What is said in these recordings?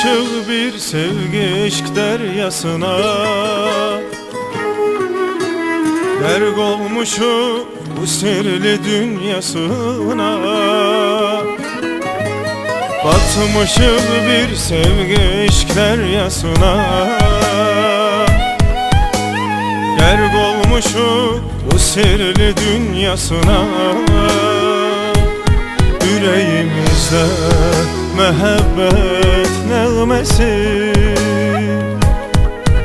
Batmışıq bir sevgi eşq dəryasına Qərq olmuşuq bu sirli dünyasına. Batmışıq bir sevgi eşq dəryasına Qərq olmuşuq bu sirli dünyasına. Yüreğimizde mehabbet nəğməsi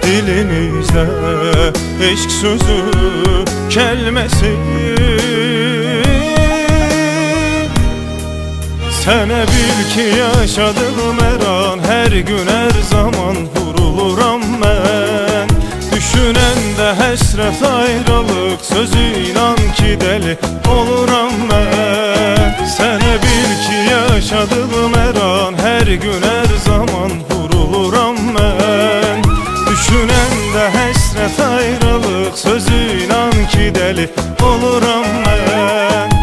Dilimizdə eşq sözü kəlməsi Sənə bil ki yaşadığım hər an Hər gün hər zaman vuruluram mən Düşünəndə həsrət ayrılıq Sözü inan ki dəli oluram mən Sənə bil ki yaşadığım hər an Hər gün hər Düşünəndə həsrət ayrılıq Sözü inan ki dəli oluram mən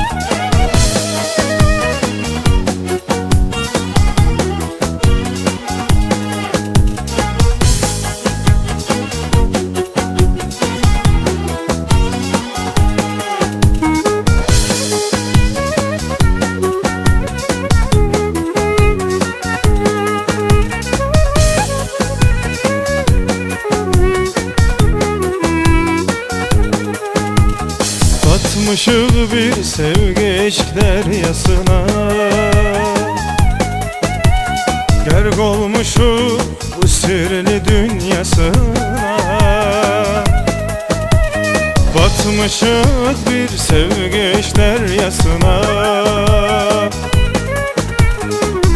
Batmışıq bir sevgi eşq dəryasına Qərq olmuşuq bu sirli dünyasına. Batmışıq bir sevgi eşq dəryasına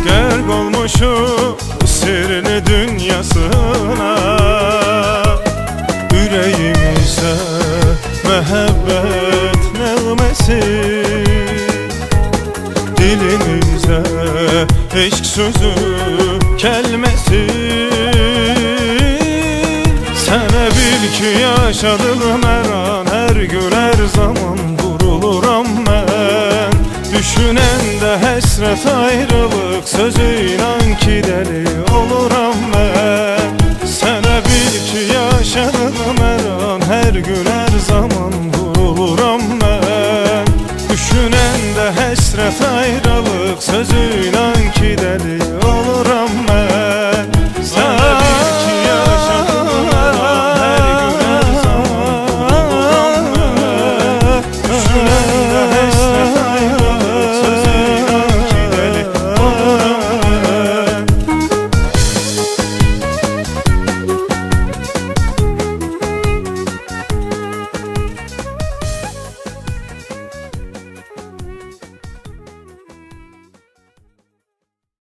Qərq olmuşuq bu sirli dünyasına Eşq sözü kəlməsi Sənə bil ki yaşadığım hər an Hər gün hər zaman vuruluram mən Düşünəndə həsrət ayrılıq Sözü inan ki dəli oluram mən Sənə bil ki yaşadığım hər an Hər gün hər zaman vuruluram mən Düşünəndə həsrət ayrılıq Sözü inan